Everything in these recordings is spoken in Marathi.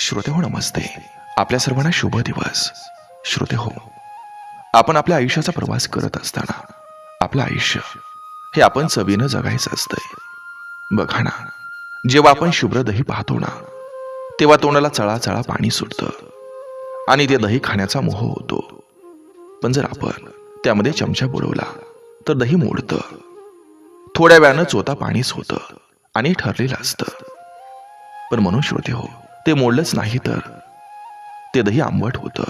श्रोते हो नमस्ते. आपल्या सर्वांना शुभ दिवस. श्रोते हो आपण आपल्या आयुष्याचा प्रवास करत असताना आपलं आयुष्य हे आपण चवीनं जगायचं असतंय. बघा ना जेव्हा आपण शुभ्र दही पाहतो ना तेव्हा तोंडाला चळाचळा पाणी सुटतं आणि ते दही खाण्याचा मोह होतो. पण जर आपण त्यामध्ये चमचा बुडवला तर दही मोडतं. थोड्या वेळानं चोता पाणीच होतं आणि ठरलेलं असतं. पण म्हणून श्रोते हो ते मोडलंच नाही तर ते दही आंबट होतं.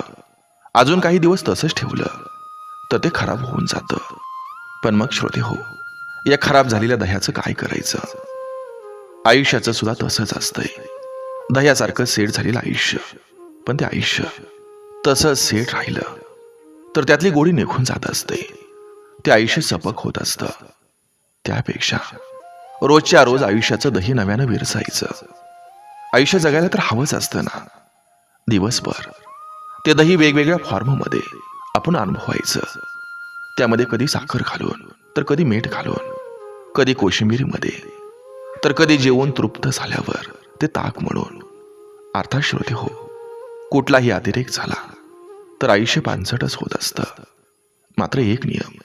अजून काही दिवस तसंच ठेवलं तर ते खराब होऊन जातं. पण मग श्रोते हो या खराब झालेल्या दह्याचं काय करायचं? आयुष्याचं सुद्धा तसंच असतंय. दह्यासारखं सेट झालेलं आयुष्य पण ते आयुष्य तसंच सेट राहिलं तर त्यातली गोडी निघून जात असते. ते आयुष्य सपक होत असतं. त्यापेक्षा रोजच्या रोज आयुष्याचं दही नव्यानं विरसायचं. आयुष्य जगायला तर हवंच असतं ना. दिवसभर. ते दही वेगवेगळ्या फॉर्ममध्ये आपण अनुभवायचं. त्यामध्ये कधी साखर घालून तर कधी मीठ घालून कधी कोशिंबिरीमध्ये तर कधी जेवण तृप्त झाल्यावर ते ताक म्हणून. अर्थात श्रोते हो कुठलाही अतिरेक झाला तर आयुष्य पानसटच होत असतं. मात्र एक नियम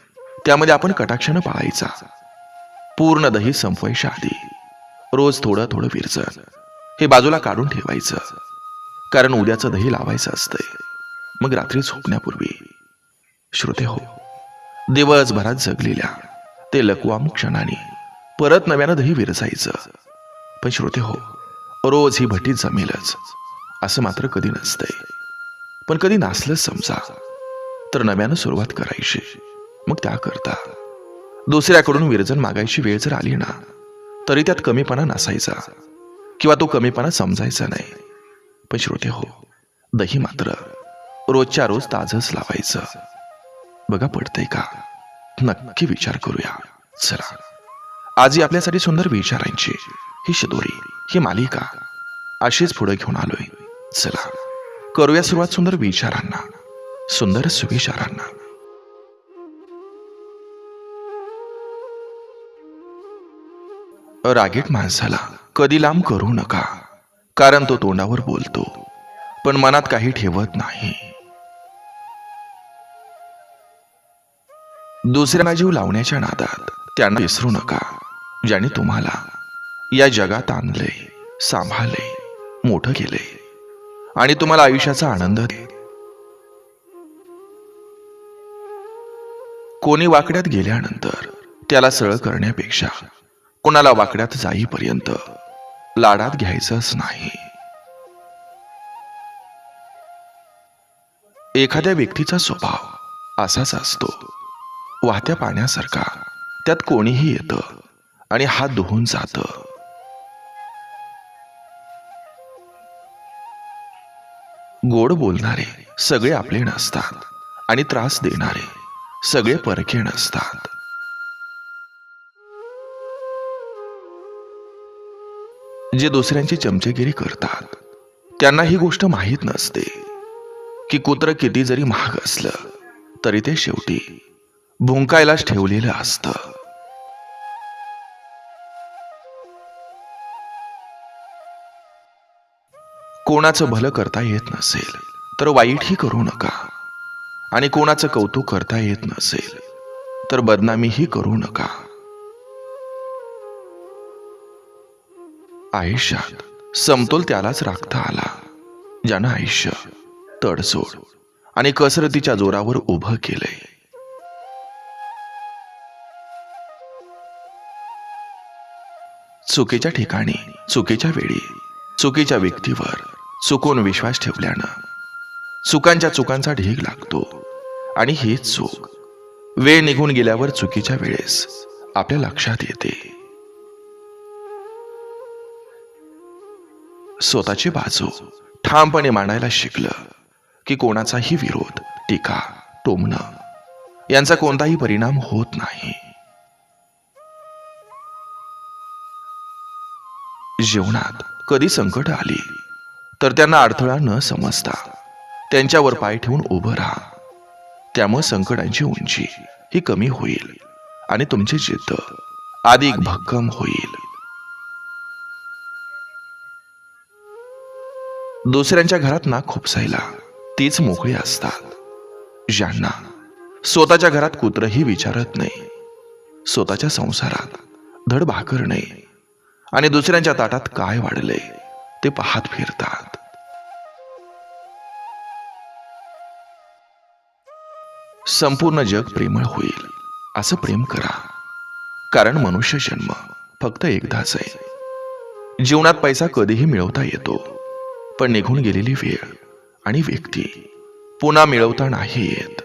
त्यामध्ये आपण कटाक्षानं पाळायचा. पूर्ण दही संपवायच्या आधी रोज थोडं थोडं विरजन. हे बाजूला काढून ठेवायचं. कारण उद्याचं दही लावायचं असतंय. मग रात्री झोपण्यापूर्वी. श्रोते हो दिवसभरात जगलेल्या ते लकवाम क्षणाने परत नव्यानं दही विरसायचं. पण श्रोते हो रोज ही भट्टी जमेलच. असं मात्र कधी नसतंय. पण कधी नासलंच समजा. तर नव्यानं सुरुवात करायची. मग त्याकरता दुसऱ्याकडून विरजन मागायची वेळ जर आली ना तरी त्यात कमीपणा नसायचा. किंवा तो कमीपणा समजायचा नाही. पण श्रोते हो दही मात्र रोजच्या रोज ताजच लावायचं. बघा पडतंय का? नक्की विचार करूया. चला. आजही आपल्यासाठी सुंदर विचारांची ही शिदोरी ही मालिका अशीच पुढे घेऊन आलोय. चला. करूया सुरुवात सुंदर विचारांना सुंदर सुविचारांना रागीट माणसाला कधी लांब करू नका कारण तो तोंडावर बोलतो पण मनात काही ठेवत नाही. दुसऱ्यांना जीव लावण्याच्या नादात त्यांना विसरू नका ज्याने तुम्हाला या जगात आणले सांभाळले मोठं केले आणि तुम्हाला आयुष्याचा आनंद दे. कोणी वाकड्यात गेल्यानंतर त्याला सरळ करण्यापेक्षा कोणाला वाकड्यात जाईपर्यंत लाडात घ्यायचंच नाही. एखाद्या व्यक्तीचा स्वभाव असाच असतो. वाहत्या पाण्यासारखा त्यात कोणीही येतं आणि हात धुवून जातं. गोड बोलणारे सगळे आपले नसतात आणि त्रास देणारे सगळे परके नसतात. जे दुसऱ्यांची चमचेगिरी करतात त्यांना ही गोष्ट माहीत नसते की कुत्र किती जरी महाग असलं तरी ते शेवटी भुंकायलाच ठेवलेलं असतं. कोणाचं भलं करता येत नसेल तर वाईटही करू नका. आणि कोणाचं कौतुक करता येत नसेल तर बदनामीही करू नका. आयुष्यात समतोल त्यालाच राखता आला ज्यानं आयुष्य तडजोड आणि कसरतीच्या जोरावर उभं केलंय. चुकीच्या ठिकाणी चुकीच्या वेळी चुकीच्या व्यक्तीवर चुकून विश्वास ठेवल्यानं चुकांच्या चुकांचा ढीग लागतो आणि हीच चूक वेळ निघून गेल्यावर चुकीच्या वेळेस आपल्या लक्षात येते. स्वतःची बाजू ठामपणे मांडायला शिकलं की कोणाचाही विरोध टीका टोमणं यांचा कोणताही परिणाम होत नाही. जीवनात कधी संकट आली तर त्यांना अडथळा न समजता त्यांच्यावर पाय ठेवून उभं राहा. त्यामुळे संकटांची उंची ही कमी होईल आणि तुमची जिद्द अधिक भक्कम होईल. दुसऱ्यांच्या घरात ना खुपसायला. तीच मोकळी असतात. ज्यांना स्वतःच्या घरात कुत्रही विचारत नाही. स्वतःच्या संसारात धड भाकर नाही. आणि दुसऱ्यांच्या ताटात काय वाढले ते पाहत फिरतात. संपूर्ण जग प्रेमळ होईल असं प्रेम करा. कारण मनुष्य जन्म फक्त एकदाच आहे. जीवनात पैसा कधीही मिळवता येतो. पण निघून गेलेली वेळ आणि व्यक्ती पुन्हा मिळवता नाही येत.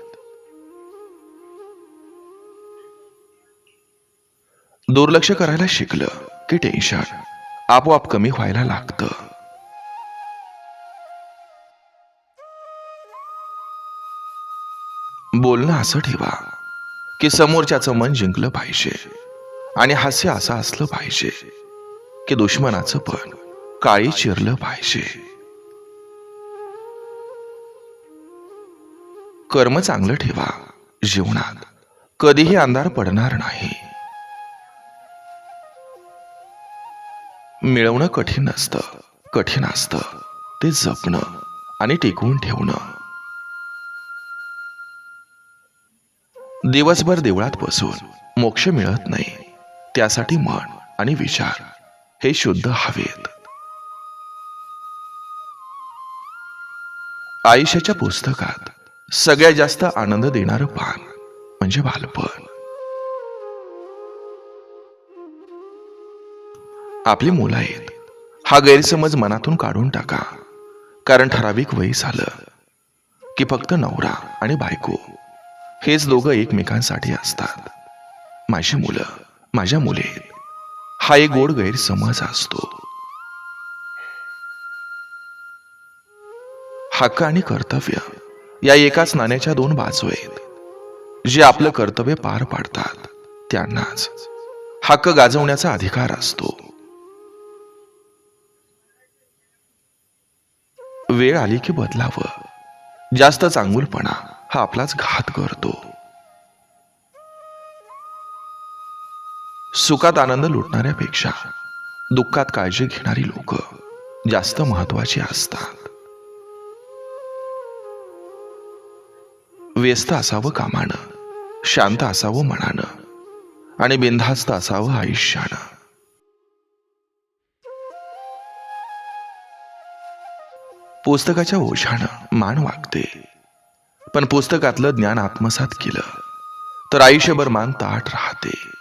दुर्लक्ष करायला शिकलं की टेन्शन आपोआप कमी व्हायला लागतं. बोलणं असं ठेवा की समोरच्याचं मन जिंकलं पाहिजे आणि हास्य असं असलं पाहिजे की दुश्मनाचं पण काळी चिरलं पाहिजे. कर्म चांगलं ठेवा जीवनात. कधीही अंधार पडणार नाही. मिळवणं कठीण असतं कठीण असतं. ते जपणं आणि टिकवून ठेवणं. दिवसभर देवळात बसून मोक्ष मिळत नाही. त्यासाठी मन आणि विचार हे शुद्ध हवेत. आयुष्याच्या पुस्तकात सगळ्यात जास्त आनंद देणारं पान म्हणजे बालपण. आपली मुलं आहेत. हा गैरसमज मनातून काढून टाका. कारण ठराविक वय झालं की फक्त नवरा आणि बायको हेच दोघं एकमेकांसाठी असतात. माझी मुलं माझ्या मुले हा एक गोड गैरसमज असतो. हक्क आणि कर्तव्य या एकाच नाण्याच्या दोन बाजू आहेत जे आपलं कर्तव्य पार पाडतात. त्यांनाच हक्क गाजवण्याचा अधिकार असतो. वेळ आली की बदलावं. जास्त चांगुलपणा हा आपलाच घात करतो. सुखात आनंद लुटणाऱ्यापेक्षा दुःखात काळजी घेणारी लोक जास्त महत्वाची असतात. व्यस्त असावं कामानं शांत असावं मनानं आणि बिनधास्त असावं आयुष्यानं. पुस्तकाच्या ओझानं मान वागते. पण पुस्तकातलं ज्ञान आत्मसात केलं तर आयुष्यभर मान ताट राहते.